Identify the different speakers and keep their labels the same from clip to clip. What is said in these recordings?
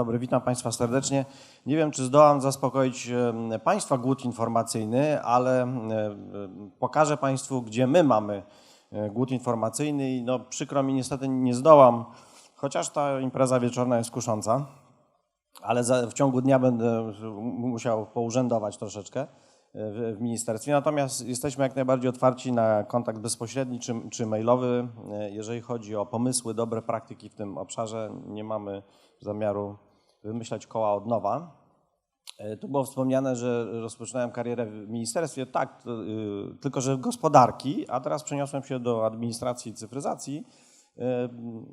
Speaker 1: Dobry, witam Państwa serdecznie. Nie wiem, czy zdołam zaspokoić Państwa głód informacyjny, ale pokażę Państwu, gdzie my mamy e, głód informacyjny i no, przykro mi, niestety nie zdołam, chociaż ta impreza wieczorna jest kusząca, ale w ciągu dnia będę musiał pourzędować troszeczkę e, w, w ministerstwie. Natomiast jesteśmy jak najbardziej otwarci na kontakt bezpośredni czy, czy mailowy. E, Jeżeli chodzi o pomysły, dobre praktyki w tym obszarze, nie mamy zamiaru wymyślać koła od nowa. E, Tu było wspomniane, że rozpoczynałem karierę w ministerstwie, tak, y, tylko że gospodarki, a teraz przeniosłem się do administracji i cyfryzacji. E,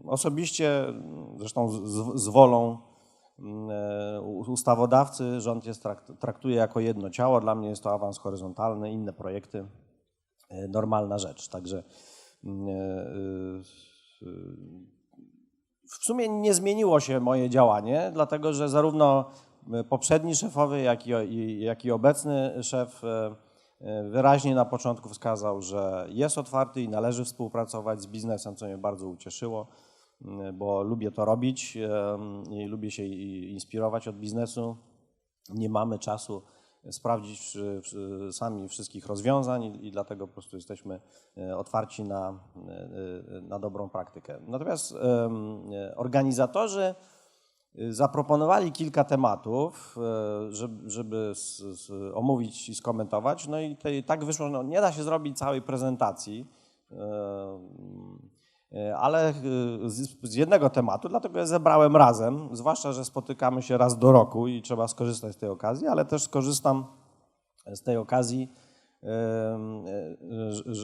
Speaker 1: Osobiście, zresztą z, z- wolą mm, e, ustawodawcy, rząd jest trakt, traktuje jako jedno ciało. Dla mnie jest to awans horyzontalny, inne projekty, normalna rzecz. Także mm, e, e, w sumie nie zmieniło się moje działanie, dlatego że zarówno e, poprzedni szefowy, jak i, jak i obecny szef e, e, wyraźnie na początku wskazał, że jest otwarty i należy współpracować z biznesem, co mnie bardzo ucieszyło, bo lubię to robić i lubię się inspirować od biznesu. Nie mamy czasu sprawdzić sami wszystkich rozwiązań i, dlatego po prostu jesteśmy otwarci na, na dobrą praktykę. Natomiast e, organizatorzy e, zaproponowali kilka tematów, e, żeby, omówić i skomentować. No i tak wyszło, no nie da się zrobić całej prezentacji, e, e, ale e, z, z jednego tematu, dlatego je zebrałem razem, zwłaszcza, że spotykamy się raz do roku i trzeba skorzystać z tej okazji, ale też skorzystam z tej okazji, e,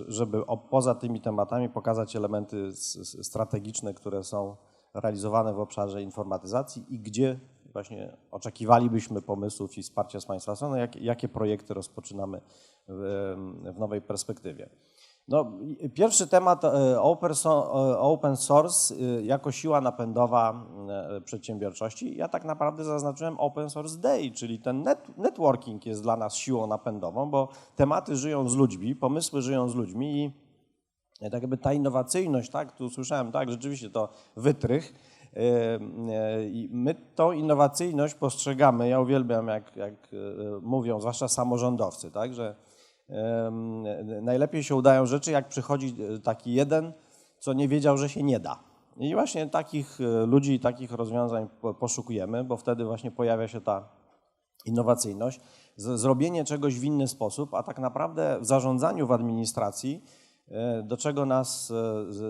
Speaker 1: żeby o- poza tymi tematami pokazać elementy strategiczne, które są realizowane w obszarze informatyzacji i gdzie właśnie oczekiwalibyśmy pomysłów i wsparcia z Państwa strony, jak, jakie projekty rozpoczynamy w nowej perspektywie. No, pierwszy temat e, e, open source e, jako siła napędowa przedsiębiorczości. Ja tak naprawdę zaznaczyłem Open Source Day, czyli ten net, networking jest dla nas siłą napędową, bo tematy żyją z ludźmi, pomysły żyją z ludźmi i tak jakby ta innowacyjność, tak, tu słyszałem, tak, rzeczywiście to wytrych. I my tą innowacyjność postrzegamy, ja uwielbiam, jak, jak mówią, zwłaszcza samorządowcy, tak, że najlepiej się udają rzeczy, jak przychodzi e, taki jeden, co nie wiedział, że się nie da. I właśnie takich e, ludzi takich rozwiązań po- poszukujemy, bo wtedy właśnie pojawia się ta innowacyjność, zrobienie czegoś w inny sposób, a tak naprawdę w zarządzaniu w administracji, e, do czego nas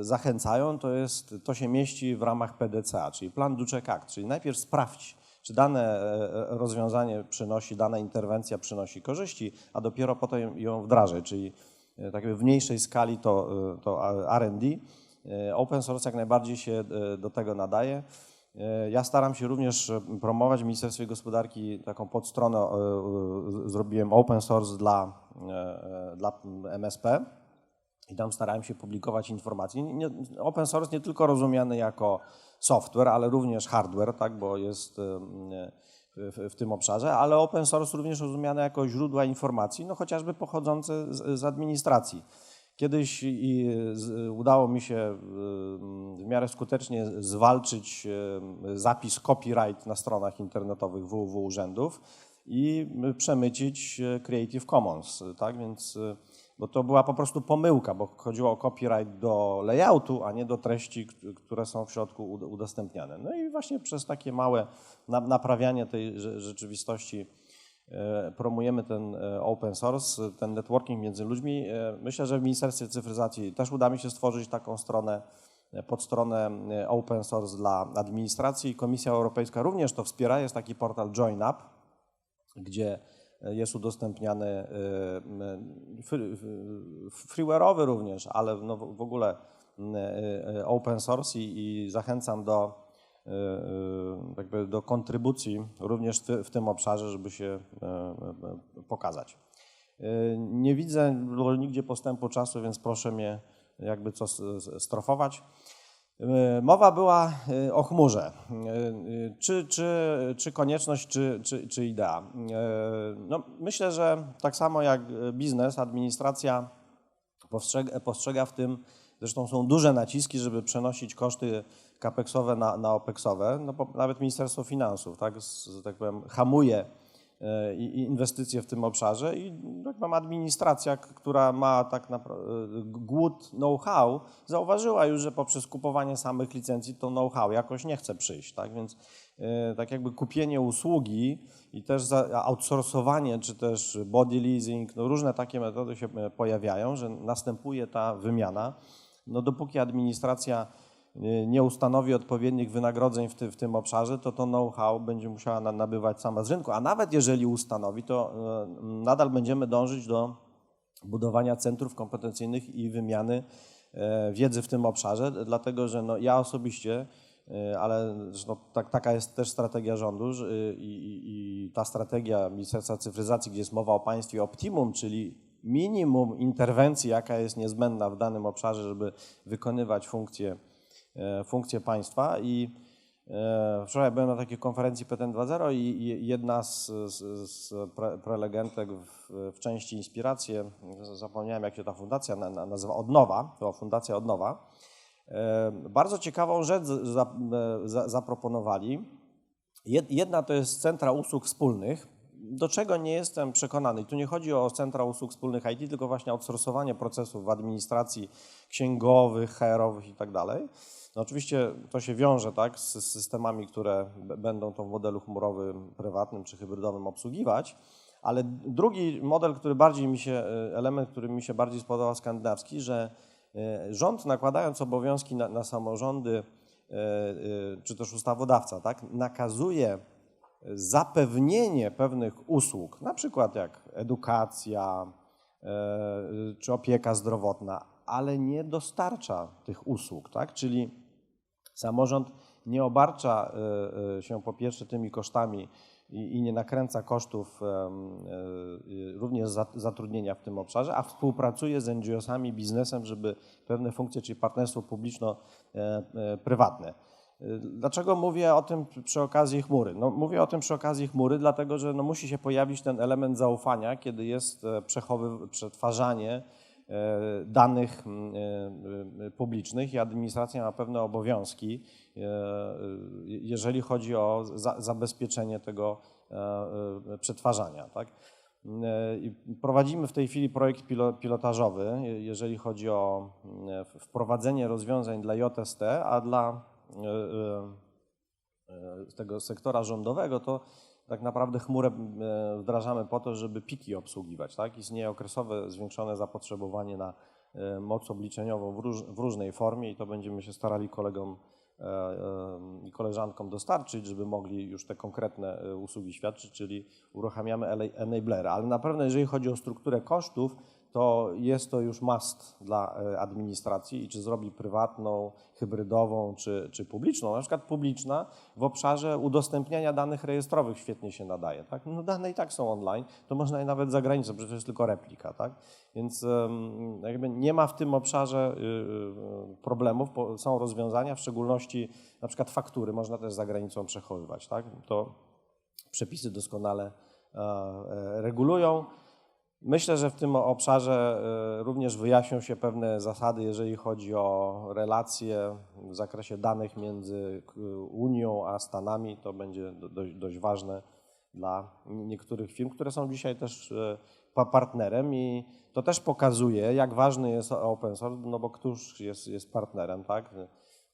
Speaker 1: zachęcają, to jest, to się mieści w ramach PDCA, czyli Plan do Check Act, czyli najpierw sprawdź, czy dane e, rozwiązanie przynosi, dana interwencja przynosi korzyści, a dopiero potem ją wdrażaj, czyli e, tak w mniejszej skali to, e, to R&D. E, Open source jak najbardziej się e, do tego nadaje. E, Ja staram się również e, promować w Ministerstwie Gospodarki taką podstronę, e, e, zrobiłem open source dla, e, e, dla MSP i tam starałem się publikować informacje. Open source nie tylko rozumiany jako software, ale również hardware, tak, bo jest e, w, tym obszarze, ale open source również rozumiane jako źródła informacji, no chociażby pochodzące z, administracji. Kiedyś udało mi się w miarę skutecznie zwalczyć zapis copyright na stronach internetowych www urzędów i przemycić y, Creative Commons, tak, więc bo to była po prostu pomyłka, bo chodziło o copyright do layoutu, a nie do treści, które są w środku ud- udostępniane. No i właśnie przez takie małe na- naprawianie tej rze- rzeczywistości e, promujemy ten e, open source, ten networking między ludźmi. E, Myślę, że w Ministerstwie Cyfryzacji też uda mi się stworzyć taką stronę, podstronę e, open source dla administracji. Komisja Europejska również to wspiera. Jest taki portal JoinUp, gdzie jest udostępniany m, fr- f- freeware'owy również, ale no w ogóle open source i, zachęcam do, jakby do kontrybucji również w, ty- w tym obszarze, żeby się pokazać. Nie widzę nigdzie postępu czasu, więc proszę mnie jakby co strofować. E, Mowa była e, o chmurze. E, Czy, czy, czy konieczność, czy, czy, czy idea? No, myślę, że tak samo jak biznes, administracja postrzega, postrzega w tym Zresztą są duże naciski, żeby przenosić koszty capexowe na, na opexowe. No, nawet Ministerstwo Finansów, tak, tak powiem, hamuje i- i inwestycje w tym obszarze i tak mam administracja, która ma tak naprawdę głód know-how, zauważyła już, że poprzez kupowanie samych licencji to know-how jakoś nie chce przyjść, tak, więc e, tak jakby kupienie usługi i też outsourcowanie, czy też body leasing, no różne takie metody się e, pojawiają, że następuje ta wymiana. No dopóki administracja nie ustanowi odpowiednich wynagrodzeń w, ty, w tym obszarze, to to know-how będzie musiała na- nabywać sama z rynku. A nawet jeżeli ustanowi, to y, nadal będziemy dążyć do budowania centrów kompetencyjnych i wymiany e, wiedzy w tym obszarze, dlatego że no, ja osobiście, e, ale zresztą tak, taka jest też strategia rządu y, i, i, ta strategia Ministerstwa Cyfryzacji, gdzie jest mowa o państwie optimum, czyli minimum interwencji, jaka jest niezbędna w danym obszarze, żeby wykonywać funkcje, e, funkcje państwa i e, Wczoraj byłem na takiej konferencji PTN 2.0 i jedna z, z, z pre- prelegentek w, w części Inspiracje, zapomniałem jak się ta fundacja na- na- nazywa, Odnowa, to Fundacja Odnowa, e, bardzo ciekawą rzecz za, e, za, zaproponowali. Jed- Jedna to jest centra usług wspólnych, do czego nie jestem przekonany. I tu nie chodzi o centra usług wspólnych IT, tylko właśnie outsourcowanie procesów w administracji księgowych, HR-owych i tak dalej. No oczywiście to się wiąże tak, z systemami, które będą to w modelu chmurowym, prywatnym czy hybrydowym obsługiwać. Ale drugi model, który bardziej mi się, e, element, który mi się bardziej spodobał, skandynawski, że e, rząd nakładając obowiązki na, na samorządy, e, czy też ustawodawca, tak, nakazuje zapewnienie pewnych usług, na przykład jak edukacja czy opieka zdrowotna, ale nie dostarcza tych usług, tak? Czyli samorząd nie obarcza e, e, się po pierwsze tymi kosztami i, nie nakręca kosztów e, również za- zatrudnienia w tym obszarze, a współpracuje z NGO-sami, biznesem, żeby pewne funkcje, czyli partnerstwo publiczno-prywatne. Dlaczego mówię o tym przy okazji chmury? No, mówię o tym przy okazji chmury, dlatego że no, musi się pojawić ten element zaufania, kiedy jest przetwarzanie danych m, e, e, publicznych i administracja ma pewne obowiązki, e, e, jeżeli chodzi o za, zabezpieczenie tego e, e, przetwarzania. Tak? E, Prowadzimy w tej chwili projekt pilo- pilotażowy, je- jeżeli chodzi o wprowadzenie rozwiązań dla JST, a dla e, e, e, tego sektora rządowego, to tak naprawdę chmurę e, wdrażamy po to, żeby piki obsługiwać. Tak? Istnieje okresowe zwiększone zapotrzebowanie na e, moc obliczeniową w, róż, w różnej formie i to będziemy się starali kolegom e, i koleżankom dostarczyć, żeby mogli już te konkretne usługi świadczyć, czyli uruchamiamy enablery. Ale na pewno jeżeli chodzi o strukturę kosztów, to jest to już must dla e, administracji i czy zrobi prywatną, hybrydową, czy, czy publiczną. Na przykład publiczna w obszarze udostępniania danych rejestrowych świetnie się nadaje. Tak? No dane i tak są online, to można je nawet za granicą, przecież to jest tylko replika. Tak? Więc jakby nie ma w tym obszarze y, y, problemów, są rozwiązania, w szczególności na przykład faktury można też za granicą przechowywać. Tak? To przepisy doskonale e, e, regulują. Myślę, że w tym obszarze e, również wyjaśnią się pewne zasady, jeżeli chodzi o relacje w zakresie danych między k- Unią a Stanami. To będzie do- dość, dość ważne dla niektórych firm, które są dzisiaj też pa- partnerem i to też pokazuje, jak ważny jest open source, no bo któż jest, jest partnerem, tak?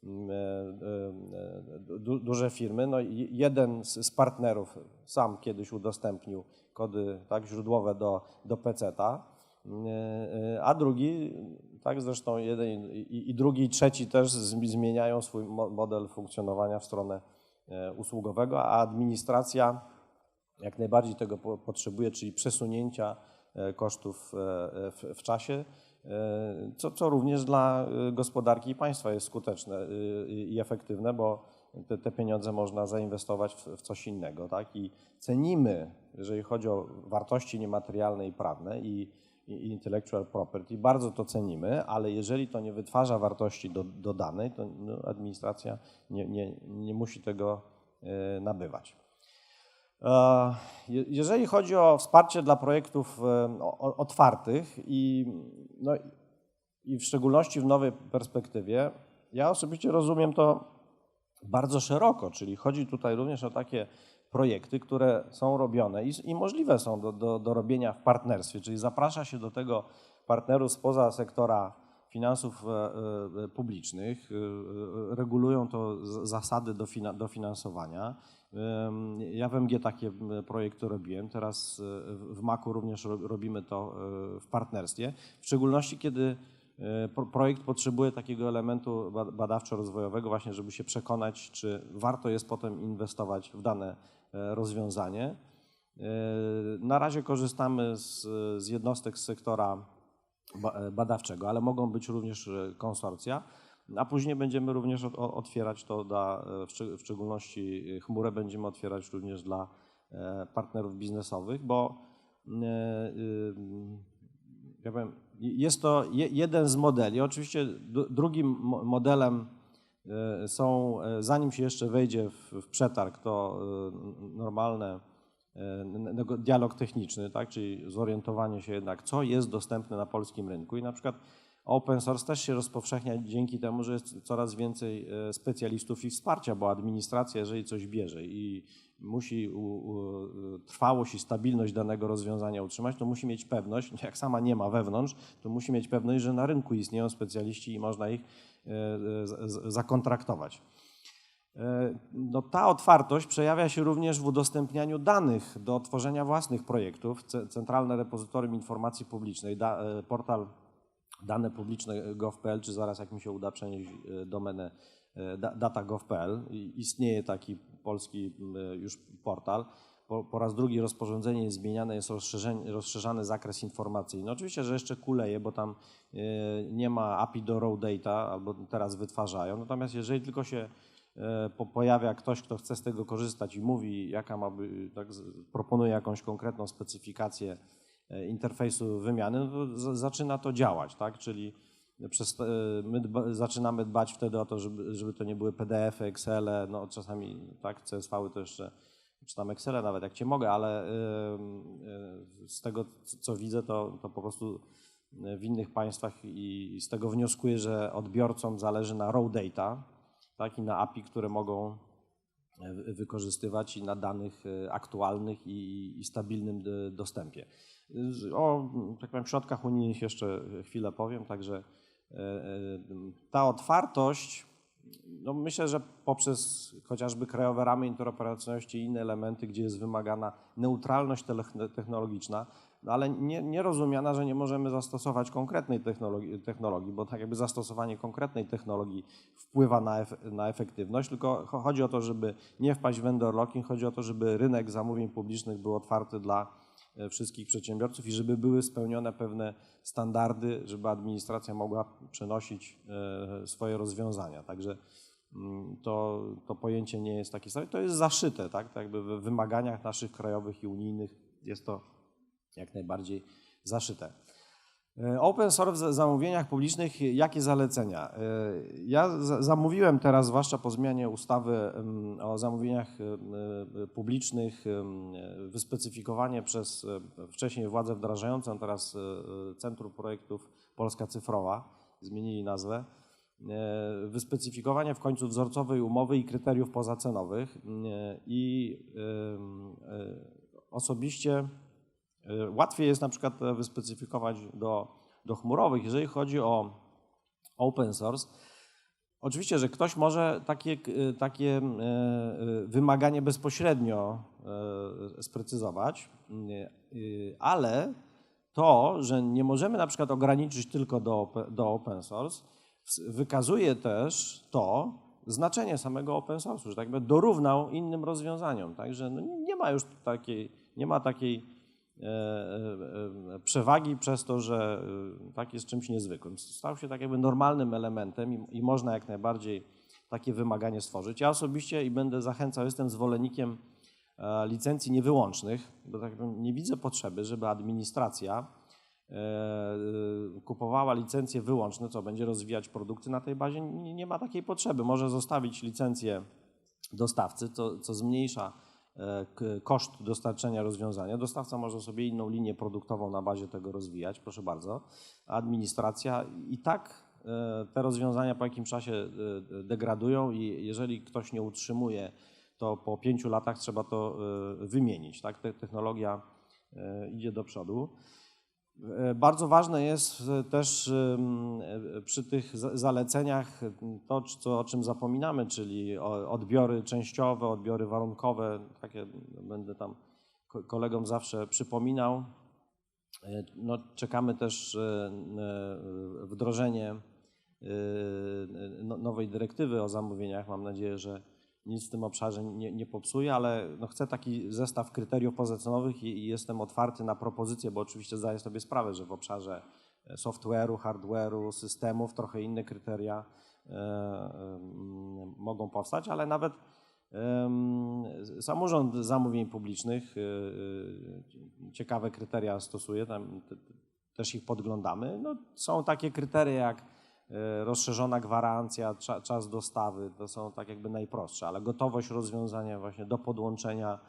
Speaker 1: E, e, du, duże firmy. No, jeden z, partnerów sam kiedyś udostępnił kody tak, źródłowe do, do PC-ta, e, a drugi, tak zresztą jeden i, i drugi i trzeci też zmi- zmieniają swój mo- model funkcjonowania w stronę usługowego, a administracja jak najbardziej tego po- potrzebuje, czyli przesunięcia kosztów w, w czasie, co, co również dla e, gospodarki i państwa jest skuteczne e, i efektywne, bo te, te pieniądze można zainwestować w, w coś innego. Tak? I cenimy, jeżeli chodzi o wartości niematerialne i prawne i, i intellectual property, bardzo to cenimy, ale jeżeli to nie wytwarza wartości do, dodanej, to no, administracja nie, nie, nie musi tego e, nabywać. E, je- Jeżeli chodzi o wsparcie dla projektów e, otwartych i no, i w szczególności w nowej perspektywie, ja osobiście rozumiem to bardzo szeroko, czyli chodzi tutaj również o takie projekty, które są robione i, i możliwe są do, do, do robienia w partnerstwie, czyli zaprasza się do tego partnerów spoza sektora finansów e, e, publicznych, e, regulują to zasady dofinansowania. Ja w MG takie projekty robiłem, teraz w Maku również robimy to w partnerstwie, w szczególności kiedy projekt potrzebuje takiego elementu badawczo-rozwojowego właśnie, żeby się przekonać, czy warto jest potem inwestować w dane rozwiązanie. Na razie korzystamy z, z jednostek z sektora badawczego, ale mogą być również e, konsorcja, a później będziemy również otwierać to dla, e, w szczególności chmurę będziemy otwierać również dla partnerów biznesowych, bo ja powiem, jest to jeden z modeli. Oczywiście drugim modelem są, zanim się jeszcze wejdzie w przetarg, to normalne E, dialog techniczny, tak? czyli zorientowanie się jednak, co jest dostępne na polskim rynku. I na przykład open source też się rozpowszechnia dzięki temu, że jest coraz więcej e, specjalistów i wsparcia, bo administracja, jeżeli coś bierze i musi u, u, trwałość i stabilność danego rozwiązania utrzymać, to musi mieć pewność, jak sama nie ma wewnątrz, to musi mieć pewność, że na rynku istnieją specjaliści i można ich e, zakontraktować. E, no, ta otwartość przejawia się również w udostępnianiu danych do tworzenia własnych projektów. Centralne Repozytorium Informacji Publicznej, da, e, portal dane publiczne gov.pl, czy zaraz jak mi się uda przenieść e, domenę data.gov.pl. Istnieje taki polski już portal. Po, po, raz drugi rozporządzenie jest zmieniane, jest rozszerzany zakres informacyjny. Oczywiście, że jeszcze kuleje, bo tam nie ma API do raw data, albo teraz wytwarzają. Natomiast jeżeli tylko się pojawia ktoś, kto chce z tego korzystać i mówi, jaka ma tak, proponuje jakąś konkretną specyfikację e, interfejsu wymiany, no zaczyna to działać, tak? Czyli przez, e, my dba, zaczynamy dbać wtedy o to, żeby, żeby to nie były PDF-y, Excele, no czasami tak, CSV-y to jeszcze, czy tam Excele nawet, jak cię mogę, ale z tego, co widzę, to, to po prostu w innych państwach i z tego wnioskuję, że odbiorcom zależy na raw data, tak, i na API, które mogą e, wykorzystywać i na danych e, aktualnych i, i stabilnym dostępie. O tak powiem, środkach unijnych jeszcze chwilę powiem, także e, ta otwartość, no myślę, że poprzez chociażby krajowe ramy interoperacyjności i inne elementy, gdzie jest wymagana neutralność technologiczna, no ale nie, nie rozumiana, że nie możemy zastosować konkretnej technologii, technologii, bo tak jakby zastosowanie konkretnej technologii wpływa na, ef, na efektywność, tylko chodzi o to, żeby nie wpaść w vendor locking, chodzi o to, żeby rynek zamówień publicznych był otwarty dla wszystkich przedsiębiorców i żeby były spełnione pewne standardy, żeby administracja mogła przenosić e, swoje rozwiązania. Także mm, to, to pojęcie nie jest takie same, to jest zaszyte, tak? tak jakby w wymaganiach naszych krajowych i unijnych jest to jak najbardziej zaszyte. E, open source w zamówieniach publicznych, jakie zalecenia? E, ja zamówiłem teraz, zwłaszcza po zmianie ustawy o zamówieniach e, publicznych, wyspecyfikowanie przez wcześniej władzę wdrażającą, teraz Centrum Projektów Polska Cyfrowa, zmienili nazwę, wyspecyfikowanie w końcu wzorcowej umowy i kryteriów pozacenowych i osobiście łatwiej jest na przykład e, wyspecyfikować do, do chmurowych. Jeżeli chodzi o open source, oczywiście, że ktoś może takie, e, takie wymaganie bezpośrednio sprecyzować, ale to, że nie możemy na przykład ograniczyć tylko do, do open source, wykazuje też to znaczenie samego open source, że tak jakby dorównał innym rozwiązaniom. Także no nie ma już takiej, nie ma takiej E, e, e, przewagi przez to, że tak jest czymś niezwykłym. Stał się tak jakby normalnym elementem i, można jak najbardziej takie wymaganie stworzyć. Ja osobiście i będę zachęcał, jestem zwolennikiem licencji niewyłącznych, bo tak nie widzę potrzeby, żeby administracja kupowała licencje wyłączne, co będzie rozwijać produkty na tej bazie. Nie, ma takiej potrzeby. Może zostawić licencję dostawcy, co, co zmniejsza e, koszt dostarczenia rozwiązania. Dostawca może sobie inną linię produktową na bazie tego rozwijać, proszę bardzo. Administracja i tak e, te rozwiązania po jakimś czasie e, degradują i jeżeli ktoś nie utrzymuje, to po pięciu latach trzeba to e, wymienić. Tak? Te- Technologia e, idzie do przodu. E, Bardzo ważne jest e, też e, przy tych za- zaleceniach to, co, o czym zapominamy, czyli odbiory częściowe, odbiory warunkowe. Takie będę tam ko- kolegom zawsze przypominał. No, czekamy też wdrożenie nowej dyrektywy o zamówieniach. Mam nadzieję, że nic w tym obszarze nie, nie popsuje, ale no chcę taki zestaw kryteriów pozycjonowych i, i jestem otwarty na propozycje, bo oczywiście zdaję sobie sprawę, że w obszarze e, software'u, hardware'u, systemów trochę inne kryteria e, em, mogą powstać, ale nawet samorząd zamówień publicznych ciekawe kryteria stosuje, tam te- te- też ich podglądamy. No, są takie kryteria jak rozszerzona gwarancja, cza, czas dostawy, to są tak jakby najprostsze, ale gotowość rozwiązania właśnie do podłączenia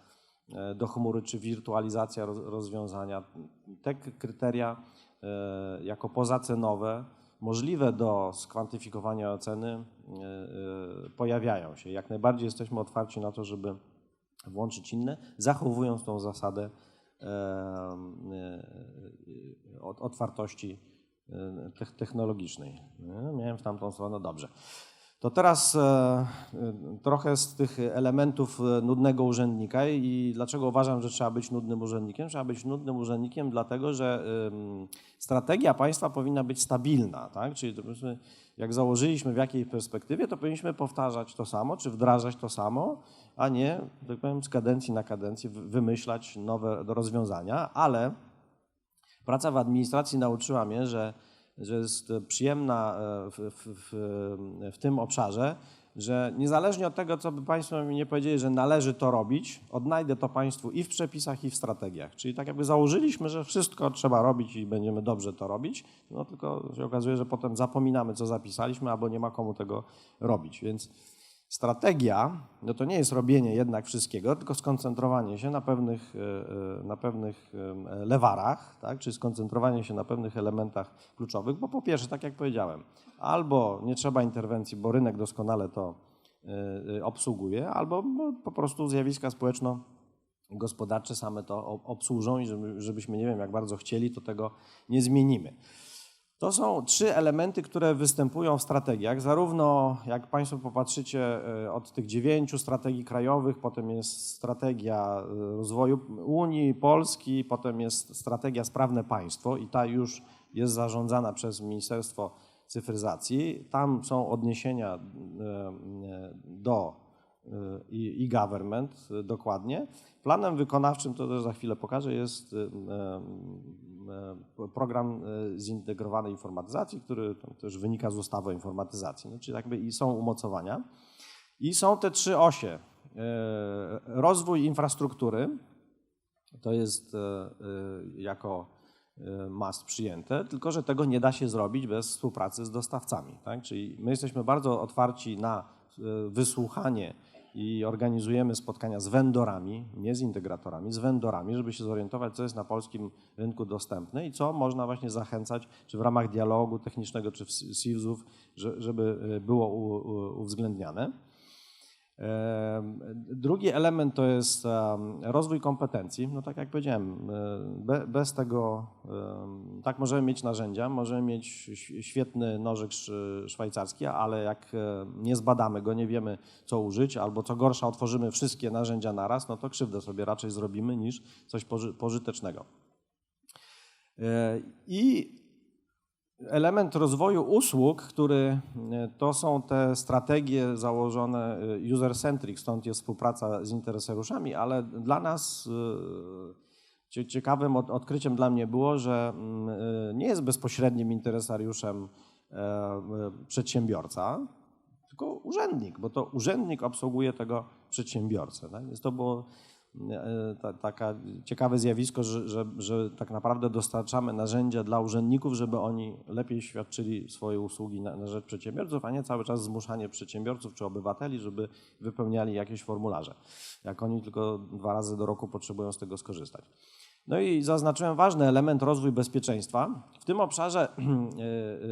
Speaker 1: e, do chmury czy wirtualizacja roz, rozwiązania. Te kryteria e, jako pozacenowe, możliwe do skwantyfikowania oceny, e, e, pojawiają się. Jak najbardziej jesteśmy otwarci na to, żeby włączyć inne, zachowując tą zasadę e, e, otwartości e, technologicznej. Nie, Miałem w tamtą stronę, dobrze. To teraz e, e, trochę z tych elementów e, nudnego urzędnika i dlaczego uważam, że trzeba być nudnym urzędnikiem? Trzeba być nudnym urzędnikiem dlatego, że strategia państwa powinna być stabilna, tak? Czyli to jak założyliśmy w jakiej perspektywie, to powinniśmy powtarzać to samo, czy wdrażać to samo, a nie, tak powiem, z kadencji na kadencję wy- wymyślać nowe rozwiązania, ale praca w administracji nauczyła mnie, że, że jest przyjemna e, w, w, w, w tym obszarze, że niezależnie od tego, co by Państwo mi nie powiedzieli, że należy to robić, odnajdę to Państwu i w przepisach, i w strategiach. Czyli tak jakby założyliśmy, że wszystko trzeba robić i będziemy dobrze to robić, no tylko się okazuje, że potem zapominamy, co zapisaliśmy, albo nie ma komu tego robić. Więc strategia, no to nie jest robienie jednak wszystkiego, tylko skoncentrowanie się na pewnych, e, e, na pewnych lewarach, tak? czy skoncentrowanie się na pewnych elementach kluczowych, bo po pierwsze, tak jak powiedziałem, albo nie trzeba interwencji, bo rynek doskonale to e, obsługuje, albo bo po prostu zjawiska społeczno-gospodarcze same to ob- obsłużą i żeby, żebyśmy nie wiem jak bardzo chcieli, to tego nie zmienimy. To są trzy elementy, które występują w strategiach. Zarówno, jak Państwo popatrzycie, e, od tych dziewięciu strategii krajowych, potem jest strategia e, rozwoju Unii, Polski, potem jest strategia Sprawne Państwo i ta już jest zarządzana przez Ministerstwo Cyfryzacji. Tam są odniesienia e, do i e-government e, dokładnie. Planem wykonawczym, to też za chwilę pokażę, jest program e, zintegrowanej informatyzacji, który też wynika z ustawy o informatyzacji. No, czyli jakby i są umocowania. I są te trzy osie. E, Rozwój infrastruktury, to jest e, e, jako e, must przyjęte, tylko że tego nie da się zrobić bez współpracy z dostawcami. Tak? Czyli my jesteśmy bardzo otwarci na e, wysłuchanie i organizujemy spotkania z vendorami, nie z integratorami, z vendorami, żeby się zorientować, co jest na polskim rynku dostępne i co można właśnie zachęcać, czy w ramach dialogu technicznego, czy SIWZ-ów, że- żeby e, było uwzględniane. Drugi element to jest rozwój kompetencji. No tak jak powiedziałem, be- bez tego, tak możemy mieć narzędzia, możemy mieć świetny nożyk sz- szwajcarski, ale jak nie zbadamy go, nie wiemy co użyć, albo co gorsza otworzymy wszystkie narzędzia naraz, no to krzywdę sobie raczej zrobimy niż coś poży- pożytecznego. E, I element rozwoju usług, który e, to są te strategie założone e, user-centric, stąd jest współpraca z interesariuszami, ale dla nas e, cie- ciekawym od- odkryciem dla mnie było, że mm, nie jest bezpośrednim interesariuszem przedsiębiorca, tylko urzędnik, bo to urzędnik obsługuje tego przedsiębiorcę. Tak? Więc to było ta, taka ciekawe zjawisko, że, że, że tak naprawdę dostarczamy narzędzia dla urzędników, żeby oni lepiej świadczyli swoje usługi na, na rzecz przedsiębiorców, a nie cały czas zmuszanie przedsiębiorców czy obywateli, żeby wypełniali jakieś formularze, jak oni tylko dwa razy do roku potrzebują z tego skorzystać. No i zaznaczyłem ważny element rozwój bezpieczeństwa. W tym obszarze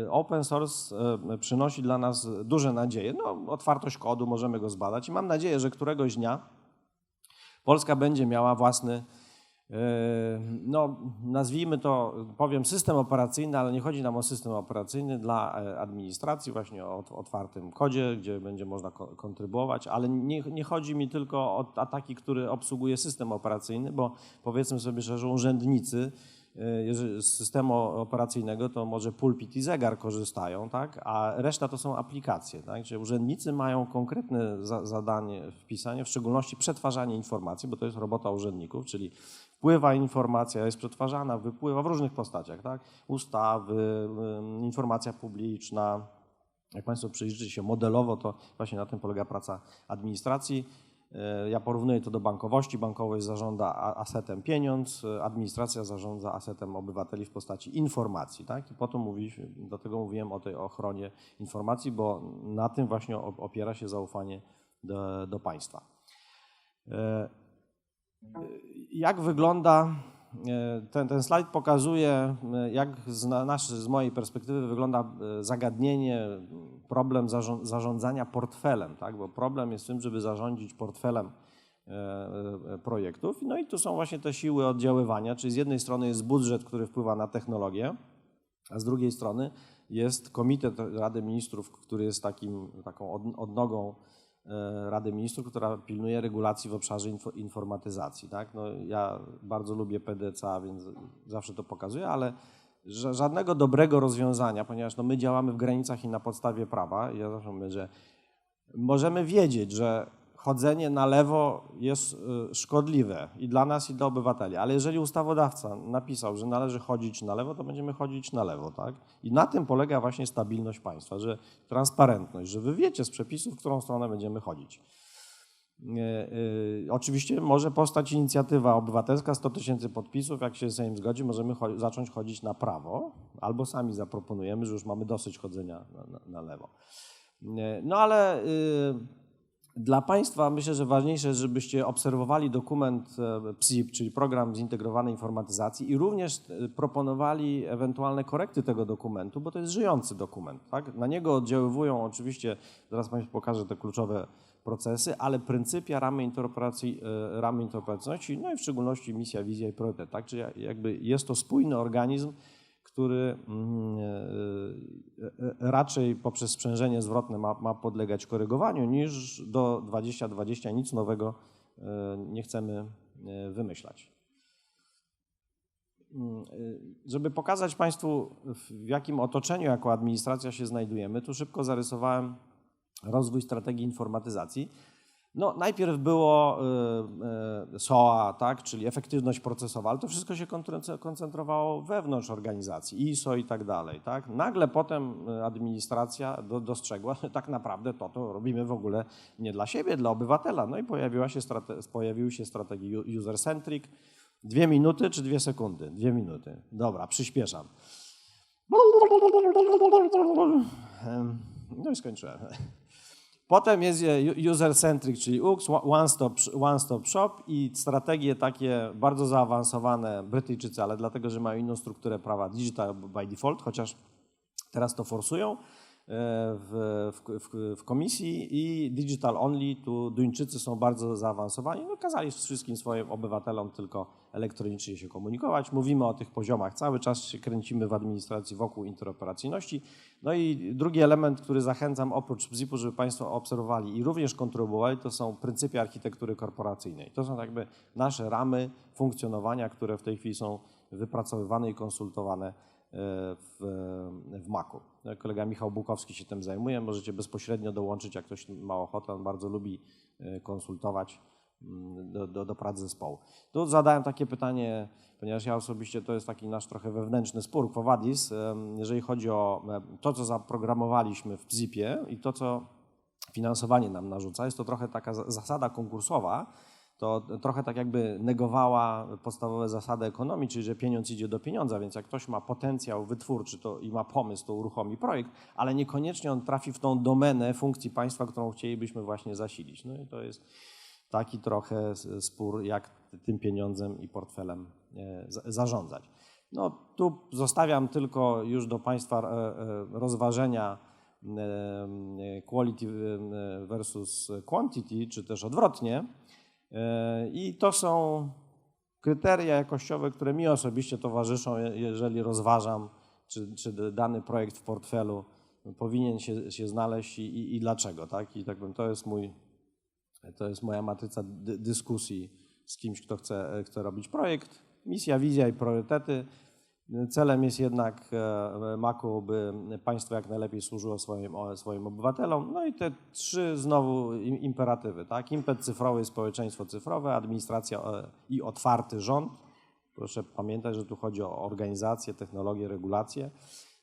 Speaker 1: e, open source e, przynosi dla nas duże nadzieje. No, otwartość kodu, możemy go zbadać i mam nadzieję, że któregoś dnia Polska będzie miała własny, e, no nazwijmy to, powiem system operacyjny, ale nie chodzi nam o system operacyjny dla administracji, właśnie o otwartym kodzie, gdzie będzie można kontrybuować, ale nie, nie chodzi mi tylko o ataki, który obsługuje system operacyjny, bo powiedzmy sobie szczerze, urzędnicy z systemu operacyjnego to może pulpit i zegar korzystają, tak? a reszta to są aplikacje. Tak? Czyli urzędnicy mają konkretne za zadanie wpisanie, w szczególności przetwarzanie informacji, bo to jest robota urzędników, czyli wpływa informacja, jest przetwarzana, wypływa w różnych postaciach. Tak? Ustawy, informacja publiczna, jak Państwo przyjrzycie się modelowo, to właśnie na tym polega praca administracji. E, ja porównuję to do bankowości. Bankowość zarządza asetem pieniądz, e, administracja zarządza asetem obywateli w postaci informacji. Tak? I po to mówiliśmy, dlatego mówiłem o tej ochronie informacji, bo na tym właśnie opiera się zaufanie do, do państwa. E, jak wygląda ten, ten slajd pokazuje, e, jak z, z mojej perspektywy wygląda e, zagadnienie, problem zarządzania portfelem, tak? bo problem jest w tym, żeby zarządzić portfelem projektów. No i tu są właśnie te siły oddziaływania, czyli z jednej strony jest budżet, który wpływa na technologię, a z drugiej strony jest Komitet Rady Ministrów, który jest takim, taką odnogą E, Rady Ministrów, która pilnuje regulacji w obszarze informatyzacji. Tak? No, ja bardzo lubię PDCA, więc zawsze to pokazuję, ale żadnego dobrego rozwiązania, ponieważ no, my działamy w granicach i na podstawie prawa. Ja zawsze mówię, że możemy wiedzieć, że chodzenie na lewo jest y, szkodliwe i dla nas, i dla obywateli. Ale jeżeli ustawodawca napisał, że należy chodzić na lewo, to będziemy chodzić na lewo. Tak? I na tym polega właśnie stabilność państwa, że transparentność, że wy wiecie z przepisów, w którą stronę będziemy chodzić. Y, y, oczywiście może powstać inicjatywa obywatelska, 100 tysięcy podpisów, jak się Sejm zgodzi, możemy cho zacząć chodzić na prawo, albo sami zaproponujemy, że już mamy dosyć chodzenia na, na, na lewo. No ale dla Państwa myślę, że ważniejsze jest, żebyście obserwowali dokument e, PSIP, czyli Program Zintegrowanej Informatyzacji i również e, proponowali ewentualne korekty tego dokumentu, bo to jest żyjący dokument. Tak? Na niego oddziaływują oczywiście, zaraz Państwu pokażę te kluczowe procesy, ale pryncypia ramy, interoperacji, e, ramy interoperacyjności, no i w szczególności misja, wizja i priorytet. Tak? Czyli jakby jest to spójny organizm, który mm, e, e, raczej poprzez sprzężenie zwrotne ma, ma podlegać korygowaniu, niż do 2020 nic nowego e, nie chcemy wymyślać. Mm, żeby pokazać Państwu, w jakim otoczeniu jako administracja się znajdujemy, tu szybko zarysowałem rozwój strategii informatyzacji. No, najpierw było y, y, SOA, tak, czyli efektywność procesowa, ale to wszystko się koncentrowało wewnątrz organizacji, ISO i tak dalej. Tak. Nagle potem y, administracja dostrzegła, że tak naprawdę to, to robimy w ogóle nie dla siebie, dla obywatela. No i pojawiła się pojawiły się strategie user-centric. Dwie minuty czy dwie sekundy? Dwie minuty. Dobra, przyspieszam. No i skończyłem. Potem jest user-centric, czyli UX, one-stop one stop shop i strategie takie bardzo zaawansowane Brytyjczycy, ale dlatego, że mają inną strukturę prawa digital by default, chociaż teraz to forsują w, w, w, komisji i digital only, tu Duńczycy są bardzo zaawansowani, no kazali wszystkim swoim obywatelom tylko elektronicznie się komunikować. Mówimy o tych poziomach, cały czas się kręcimy w administracji wokół interoperacyjności. No i drugi element, który zachęcam oprócz ZIP-u, żeby Państwo obserwowali i również kontrolowali, to są pryncypy architektury korporacyjnej. To są jakby nasze ramy funkcjonowania, które w tej chwili są wypracowywane i konsultowane w, w Macu. Kolega Michał Bukowski się tym zajmuje. Możecie bezpośrednio dołączyć, jak ktoś ma ochotę. On bardzo lubi e, konsultować mm, do, do, do prac zespołu. Tu zadałem takie pytanie, ponieważ ja osobiście to jest taki nasz trochę wewnętrzny spór Quo jeżeli chodzi o e, to, co zaprogramowaliśmy w ZIP-ie i to, co finansowanie nam narzuca. Jest to trochę taka zasada konkursowa, to trochę tak jakby negowała podstawowe zasady ekonomii, czyli że pieniądz idzie do pieniądza, więc jak ktoś ma potencjał wytwórczy to, i ma pomysł, to uruchomi projekt, ale niekoniecznie on trafi w tą domenę funkcji państwa, którą chcielibyśmy właśnie zasilić. No i to jest taki trochę spór, jak tym pieniądzem i portfelem e, za- zarządzać. No tu zostawiam tylko już do Państwa e, e, rozważenia quality versus quantity, czy też odwrotnie. E, I to są kryteria jakościowe, które mi osobiście towarzyszą, je- jeżeli rozważam, czy, czy dany projekt w portfelu powinien się, się znaleźć i, i, i dlaczego. Tak? I tak powiem, to jest mój, to jest moja matryca dy, dyskusji z kimś, kto chce, chce robić projekt. Misja, wizja i priorytety. Celem jest jednak e, Maku, by państwo jak najlepiej służyło swoim, swoim obywatelom. No i te trzy znowu im- imperatywy, tak? Impet cyfrowy, społeczeństwo cyfrowe, administracja e, i otwarty rząd. Proszę pamiętać, że tu chodzi o organizację, technologię, regulację.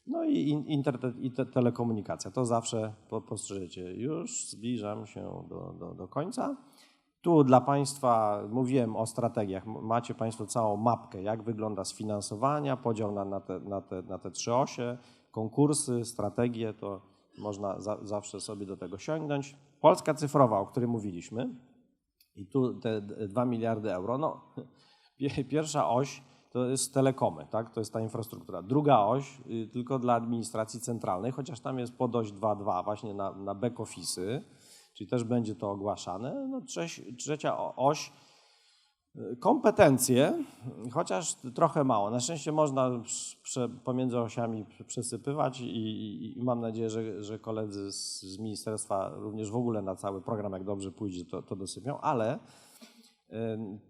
Speaker 1: No i in- internet i te, telekomunikacja. To zawsze po- postrzeżecie. Już zbliżam się do, do, do końca. Tu dla Państwa mówiłem o strategiach. Macie Państwo całą mapkę, jak wygląda sfinansowania, podział na, na, te, na, te, na te trzy osie, konkursy, strategie, to można za, zawsze sobie do tego sięgnąć. Polska cyfrowa, o której mówiliśmy, i tu te d- 2 miliardy euro, no pie- pierwsza oś to jest telekomy, tak? to jest ta infrastruktura. Druga oś y, tylko dla administracji centralnej, chociaż tam jest podość 2.2 właśnie na, na back office'y, czyli też będzie to ogłaszane. No, trzecia oś kompetencje, chociaż trochę mało. Na szczęście można pomiędzy osiami przesypywać i, i, i mam nadzieję, że, że koledzy z, z ministerstwa również w ogóle na cały program, jak dobrze pójdzie, to, to dosypią, ale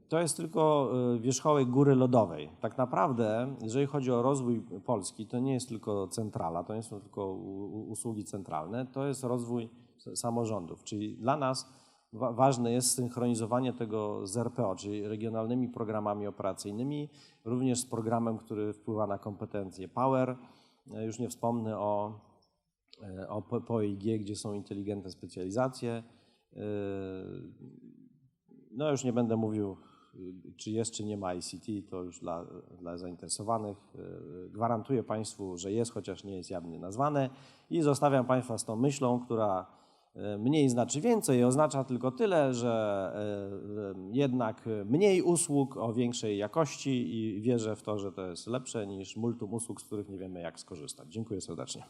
Speaker 1: To jest tylko y, wierzchołek góry lodowej. Tak naprawdę, jeżeli chodzi o rozwój Polski, to nie jest tylko centrala, to nie są tylko usługi centralne, to jest rozwój samorządów. Czyli dla nas wa- ważne jest synchronizowanie tego z RPO, czyli regionalnymi programami operacyjnymi, również z programem, który wpływa na kompetencje Power. Y, Już nie wspomnę o, y, o POIG, gdzie są inteligentne specjalizacje. Y, no już nie będę mówił, czy jest, czy nie ma ICT, to już dla, dla zainteresowanych. Gwarantuję Państwu, że jest, chociaż nie jest jawnie nazwane i zostawiam Państwa z tą myślą, która mniej znaczy więcej, oznacza tylko tyle, że y, y, jednak mniej usług o większej jakości i wierzę w to, że to jest lepsze niż multum usług, z których nie wiemy jak skorzystać. Dziękuję serdecznie.